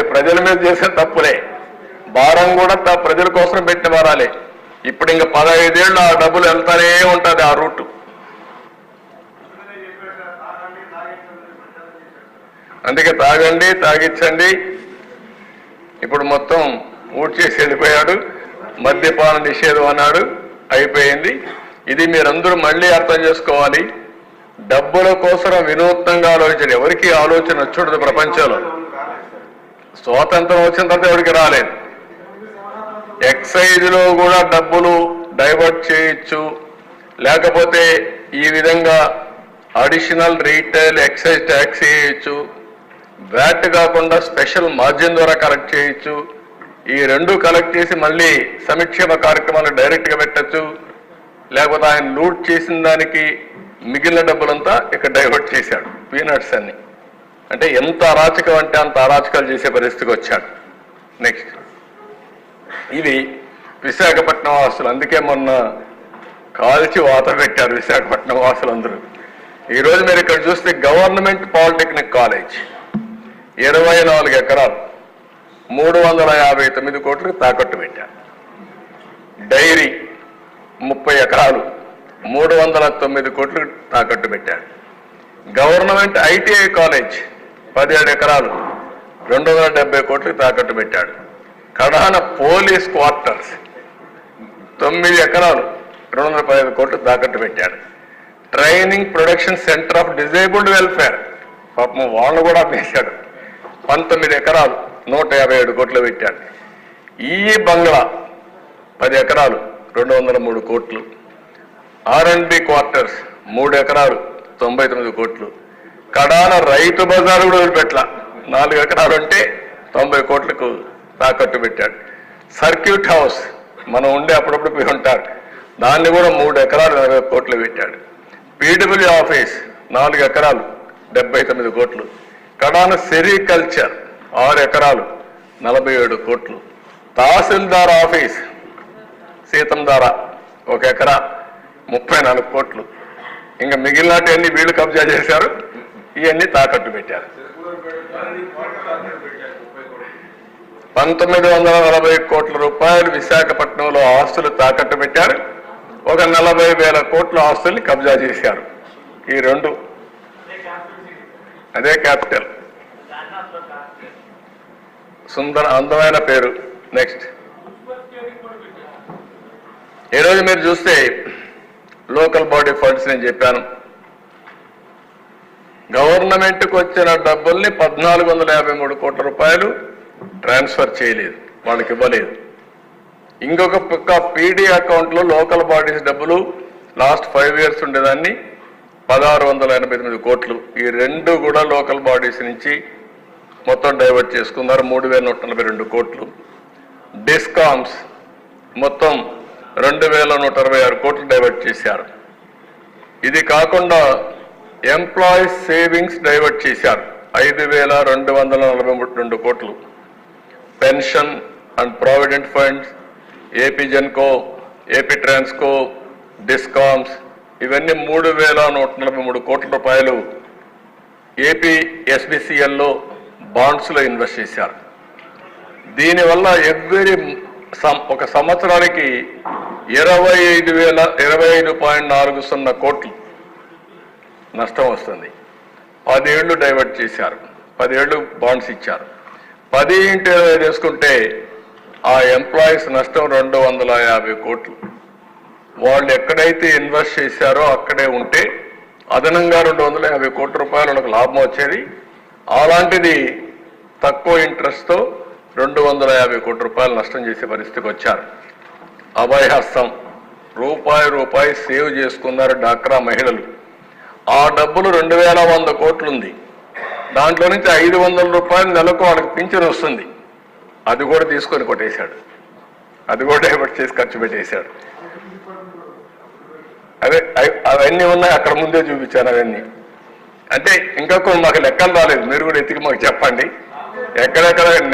ప్రజల మీద చేసిన తప్పులే. భారం కూడా త- ప్రజల కోసం పెట్టిన వారాలే ఇప్పుడు ఇంకా పదహైదేళ్ళు ఆ డబ్బులు వెళ్తానే ఉంటుంది ఆ రూట్. అందుకే తాగండి తాగించండి ఇప్పుడు మొత్తం ఊడ్ చేసి వెళ్ళిపోయాడు. మద్యపాన నిషేధం అన్నాడు. అయిపోయింది. ఇది మీరందరూ మళ్ళీ అర్థం చేసుకోవాలి. డబ్బుల కోసం వినూత్నంగా ఆలోచించండి ఎవరికి ఆలోచన వచ్చుండదు ప్రపంచంలో. స్వాతంత్రం వచ్చిన తర్వాత ఎవరికి రాలేదు? ఎక్సైజ్లో కూడా డబ్బులు డైవర్ట్ చేయొచ్చు. లేకపోతే ఈ విధంగా అడిషనల్ రీటైల్ ఎక్సైజ్ ట్యాక్స్ వేయచ్చు. వ్యాట్ కాకుండా స్పెషల్ మార్జిన్ ద్వారా కలెక్ట్ చేయొచ్చు. ఈ రెండు కలెక్ట్ చేసి మళ్ళీ సంక్షేమ కార్యక్రమాలు డైరెక్ట్గా పెట్టచ్చు. లేకపోతే ఆయన లూట్ చేసిన దానికి మిగిలిన డబ్బులంతా ఇక్కడ డైవర్ట్ చేశాడు. పీనట్స్ అన్ని. అంటే ఎంత అరాచకం అంటే అంత అరాచకాలు చేసే పరిస్థితికి వచ్చాడు. నెక్స్ట్ ఇది విశాఖపట్నం వాసులు. అందుకే మొన్న కాల్చి వాత పెట్టారు విశాఖపట్నం వాసులందరూ. ఈరోజు మీరు ఇక్కడ చూస్తే గవర్నమెంట్ పాలిటెక్నిక్ కాలేజ్. ఇరవై నాలుగు ఎకరాలు. మూడు వందల యాభై తొమ్మిది కోట్లకు తాకట్టు పెట్టారు. డైరీ ముప్పై ఎకరాలు. మూడు వందల తొమ్మిది కోట్లు తాకట్టు పెట్టారు. Government ITI college. పదిహేడు ఎకరాలు. రెండు వందల డెబ్బై కోట్లు తాకట్టు పెట్టాడు. కడాన పోలీస్ క్వార్టర్స్. తొమ్మిది ఎకరాలు రెండు వందల పదిహేను కోట్లు తాకట్టు పెట్టాడు. Training production centre of disabled welfare. పాపం వాళ్ళు కూడా అమ్మేశాడు. పంతొమ్మిది ఎకరాలు నూట యాభై ఏడు కోట్లు పెట్టాడు. ఈ బంగ్లా పది ఎకరాలు రెండు వందల మూడు కోట్లు. ఆర్ అండ్ బి క్వార్టర్స్ మూడు ఎకరాలు తొంభై తొమ్మిది కోట్లు. కడాన రైతు బజార్ కూడా వదిలిపెట్ల. నాలుగు ఎకరాలు అంటే తొంభై కోట్లకు తాకట్టు పెట్టాడు. సర్క్యూట్ హౌస్ మనం ఉండే అప్పుడప్పుడు పోయి ఉంటారు దాన్ని కూడా మూడు ఎకరాలు నలభై కోట్లు పెట్టాడు. పీడబ్ల్యూ ఆఫీస్ నాలుగు ఎకరాలు డెబ్బై తొమ్మిది కోట్లు. కడాన సెరికల్చర్ ఆరు ఎకరాలు నలభై ఏడు కోట్లు. తహసీల్దార్ ఆఫీస్ సీతంధార ఒక ఎకరా ముప్పై నాలుగు కోట్లు. ఇంకా మిగిలినవన్నీ వీళ్ళు కబ్జా చేశారు. ఇవన్నీ తాకట్టు పెట్టారు. పంతొమ్మిది వందల నలభై కోట్ల రూపాయలు విశాఖపట్నంలో ఆస్తులు తాకట్టు పెట్టారు. ఒక నలభై వేల కోట్ల ఆస్తుల్ని కబ్జా చేశారు. ఈ రెండు. అదే క్యాపిటల్. సుందర అందమైన పేరు. నెక్స్ట్. ఈరోజు మీరు చూస్తే లోకల్ బాడీ ఫండ్స్ నేను చెప్పాను. గవర్నమెంట్కి వచ్చిన డబ్బుల్ని పద్నాలుగు వందల యాభై మూడు కోట్ల రూపాయలు ట్రాన్స్ఫర్ చేయలేదు. వాళ్ళకి ఇవ్వలేదు. ఇంకొక పక్క పీడీ అకౌంట్లో లోకల్ బాడీస్ డబ్బులు లాస్ట్ ఫైవ్ ఇయర్స్ ఉండేదాన్ని పదహారు వందల ఎనభై తొమ్మిది కోట్లు. ఈ రెండు కూడా లోకల్ బాడీస్ నుంచి మొత్తం డైవర్ట్ చేసుకున్నారు. మూడు వేల నూట నలభై రెండు కోట్లు. డిస్కామ్స్ మొత్తం రెండు వేల నూట అరవై ఆరు కోట్లు డైవర్ట్ చేశారు. ఇది కాకుండా ఎంప్లాయీస్ సేవింగ్స్ డైవర్ట్ చేశారు. ఐదు వేల రెండు వందల నలభై మూడు రెండు కోట్లు. Pension and provident funds AP Genco AP Transco discoms ఇవన్నీ మూడు వేల నూట నలభై మూడు కోట్ల రూపాయలు ఏపీ ఎస్బిసిఎల్లో బాండ్స్లో ఇన్వెస్ట్ చేశారు. దీనివల్ల ఎవ్రీ సం- ఒక సంవత్సరానికి ఇరవై ఐదు వేల ఇరవై ఐదు పాయింట్ నాలుగు సున్నా కోట్లు నష్టం వస్తుంది. పదేళ్ళు డైవర్ట్ చేశారు. పదేళ్ళు బాండ్స్ ఇచ్చారు. పది ఇంటి ఇరవై చేసుకుంటే ఆ ఎంప్లాయీస్ నష్టం రెండు వందల యాభై కోట్లు. వాళ్ళు ఎక్కడైతే ఇన్వెస్ట్ చేశారో అక్కడే ఉంటే అదనంగా రెండు వందల యాభై కోట్ల రూపాయలు వాళ్ళకి లాభం వచ్చేది. అలాంటిది తక్కువ ఇంట్రెస్ట్తో రెండు వందల యాభై కోట్ల రూపాయలు నష్టం చేసే పరిస్థితికి వచ్చారు. అభయహస్తం. రూపాయి రూపాయి సేవ్ చేసుకున్నారు డాక్రా మహిళలు. ఆ డబ్బులు రెండు వేల వంద కోట్లుంది. దాంట్లో నుంచి ఐదు వందల రూపాయలు నెలకు వాళ్ళకి పింఛన్ వస్తుంది. అది కూడా తీసుకొని కొట్టేశాడు. అది కూడా డైవర్ట్ చేసి ఖర్చు పెట్టేశాడు. అదే అవి- అవన్నీ ఉన్నాయి అక్కడ ముందే చూపించాను అవన్నీ. అంటే ఇంకా కొన్ని మాకు లెక్కలు రాలేదు. మీరు కూడా ఎత్తికి మాకు చెప్పండి. ఎక్కడెక్కడ